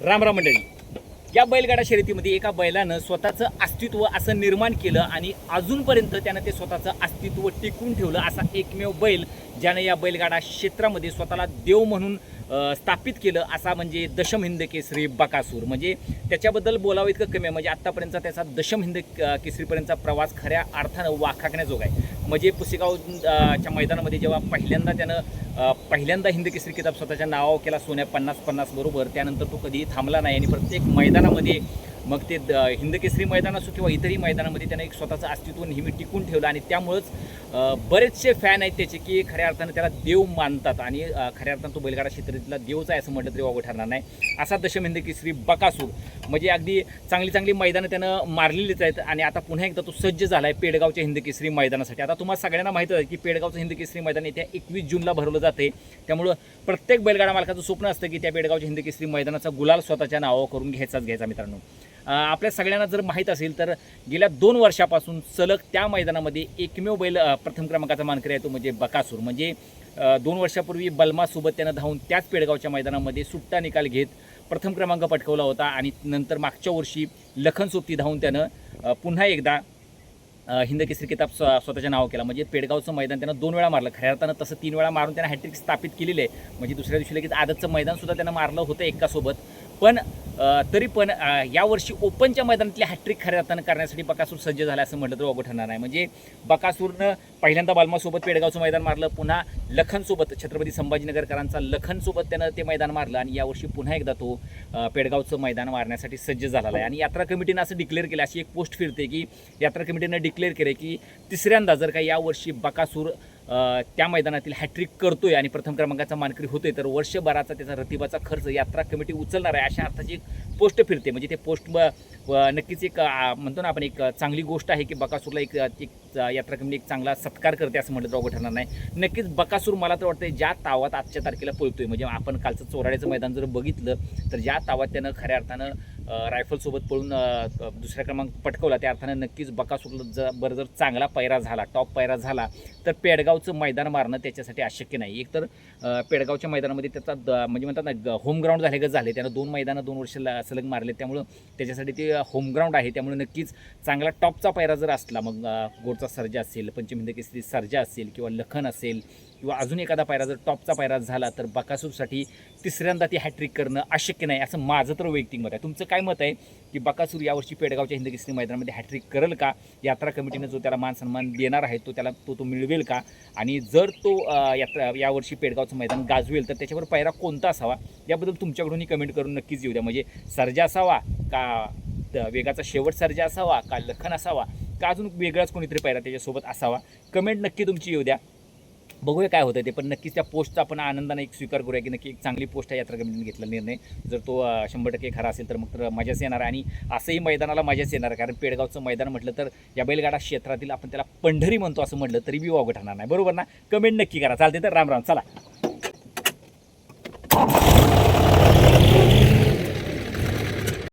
राम राम मंडळी. या बैलगाडा शर्यतीमध्ये एका बैलानं स्वतःचं अस्तित्व असं निर्माण केलं आणि अजूनपर्यंत त्यानं ते स्वतःचं अस्तित्व टिकून ठेवलं असा एकमेव बैल ज्यानं या बैलगाडा क्षेत्रामध्ये स्वतःला देव म्हणून स्थापित केलं असा म्हणजे दशम हिंद केसरी बकासूर. म्हणजे त्याच्याबद्दल बोलावं इतकं कमी आहे. म्हणजे आत्तापर्यंतचा त्याचा दशम हिंद केसरीपर्यंतचा प्रवास खऱ्या अर्थानं वाखाकण्याजोगा आहे. म्हणजे पुसेगाव च्या मैदानामध्ये जेव्हा पहिल्यांदा त्यानं पहिल्यांदा हिंद केसरी किताब स्वतःच्या नावावर केला सोन्या पन्नास पन्नास बरोबर त्यानंतर तो कधीही थांबला नाही. आणि प्रत्येक मैदानामध्ये मग ते द- मैदान असो किंवा इतरही मैदानामध्ये त्यानं एक स्वतःचं अस्तित्व नेहमी टिकून ठेवलं आणि त्यामुळंच बरेचसे फॅन आहेत त्याचे की खऱ्या अर्थानं त्याला देव मानतात आणि खऱ्या अर्थानं तो बैलगाडा क्षेत्रातला देवच आहे असं म्हटलं तरी वावं ठरणार नाही. असा दशम हिंदकेसरी बकासूर. म्हणजे अगदी चांगली चांगली मैदानं त्यानं मारलेलीच आहेत आणि आता पुन्हा एकदा तो सज्ज झाला आहे पेडगावच्या हिंदकेसरी मैदानासाठी. आता तुम्हाला सगळ्यांना माहिती आहे की पेडगावचं हिंदकेसरी मैदान येत्या एकवीस जूनला भरवलं जाते त्यामुळं प्रत्येक बैलगाडा मालकाचं स्वप्न असतं की त्या पेडगावच्या हिंदकेसरी मैदानाचा गुलाल स्वतःच्या नावावर करून घ्यायचाच घ्यायचा मित्रांनो. आपल्या सगळ्यांना जर माहीत असेल तर गेल्या दोन वर्षापासून सलग त्या मैदानामध्ये एकमेव बैल प्रथम क्रमांकाचा मानकरी आहे तो म्हणजे बकासूर. म्हणजे दोन वर्षापूर्वी बलमासोबत त्यानं धावून त्याच पेडगावच्या मैदानामध्ये सुट्टा निकाल घेत प्रथम क्रमांक पटकवला होता आणि नंतर मागच्या वर्षी लखन सोबती धावून त्यानं पुन्हा एकदा हिंद केसरी किताब स्व स्वतःच्या नाव केला. म्हणजे पेडगावचं मैदान त्यानं दोन वेळा मारलं. खऱ्या अर्थानं तसं तीन वेळा मारून त्यानं हॅट्रिक स्थापित केलेली आहे. म्हणजे दुसऱ्या दिवशी लगेच आदतचं मैदानसुद्धा त्यानं मारलं होतं एकासोबत. पण तरी पण यावर्षी ओपनच्या मैदानातली हॅट्रिक खऱ्या अर्थानं करण्यासाठी बकासूर सज्ज झाला असं म्हटलं तर वागू ठरणार नाही. म्हणजे बकासूरनं पहिल्यांदा बालमासोबत पेडगावचं मैदान मारलं पुन्हा लखनसोबत छत्रपती संभाजीनगरकरांचा लखनसोबत त्यानं ते मैदान मारलं आणि यावर्षी पुन्हा एकदा तो पेडगावचं मैदान मारण्यासाठी सज्ज झालेला आहे. आणि यात्रा कमिटीनं असं डिक्लेअर केलं अशी एक पोस्ट फिरते की यात्रा कमिटीनं डिक्लेअर केले की तिसऱ्यांदा जर का यावर्षी बकासूर त्या मैदानातील हॅट्रिक करतोय आणि प्रथम क्रमांकाचा मानकरी होतोय तर वर्षभराचा त्याचा रतिबाचा खर्च यात्रा कमिटी उचलणार आहे अशा अर्थाची एक पोस्ट फिरते. म्हणजे ते पोस्ट ब- व नक्कीच एक म्हणतो ना आपण एक चांगली गोष्ट आहे की बकासूरला एक एक यात्रा कमिटी एक चांगला सत्कार करते असं म्हटलं तर अवघड ठरणार नाही. नक्कीच बकासूर मला तर वाटतं ज्या तावात आजच्या तारखेला पळतोय. म्हणजे आपण कालचं चोराड्याचं मैदान जर बघितलं तर ज्या तावात त्यानं खऱ्या अर्थानं रायफलसोबत पळून दुसऱ्या दुसरा क्रमांक पटकवला. त्या अर्थानं नक्कीच बकासूरला जर बरं जर चांगला पैरा झाला टॉप पैरा झाला तर पेडगावचं मैदान मारणं त्याच्यासाठी अशक्य नाही. एकतर पेडगावच्या मैदानामध्ये त्याचा द- म्हणजे म्हणतात ना होम ग्राउंड झाले का झाले त्यानं दोन मैदानं दोन वर्ष सलग मारले. त्यामुळं त्याच्यासाठी ते होम ग्राउंड आहे. त्यामुळे नक्कीच चांगला टॉपचा पैरा जर असला मग गोडचा सर्जा असेल पंचमिंद केसरी सर्जा असेल किंवा लखन असेल किंवा अजून एखादा पायरा जर टॉपचा पायरा झाला तर बकासूरसाठी तिसऱ्यांदा ती हॅट्रिक करणं अशक्य नाही असं माझं तर वैयक्तिक मत आहे. तुमचं काय मत आहे की बकासूर यावर्षी पेडगावच्या हिंद केसरी मैदानामध्ये हॅट्रिक करेल का? यात्रा कमिटीनं जो त्याला मान सन्मान देणार आहे तो त्याला तो तो मिळवेल का? आणि जर तो यात्रा यावर्षी पेडगावचं मैदान गाजवेल तर त्याच्यावर पायरा कोणता असावा? याबद्दल तुमच्याकडूनही कमेंट करून नक्कीच येऊ द्या. म्हणजे सर्जा असावा का वेगाचा शेवट सर्जा असावा का लखन असावा? का अजून वेगळाच कोणीतरी पायरा त्याच्यासोबत असावा? कमेंट नक्की तुमची येऊ द्या. बघूया काय होतं ते. पण नक्कीच त्या पोस्टचा आपण आनंदाने एक स्वीकार करूया की नक्की एक चांगली पोस्ट आहे यात्रा कमिटीने घेतला निर्णय. जर तो शंभर टक्के खरा असेल तर मग तर मजाच येणार आहे. आणि असंही मैदानाला मजाच येणार आहे. कारण पेडगावचं मैदान म्हटलं तर या बैलगाडा क्षेत्रातील आपण त्याला पंढरी म्हणतो असं म्हटलं तरी बी वावगं ठरणार नाही. बरोबर ना? कमेंट नक्की करा. चालते तर राम राम. चला.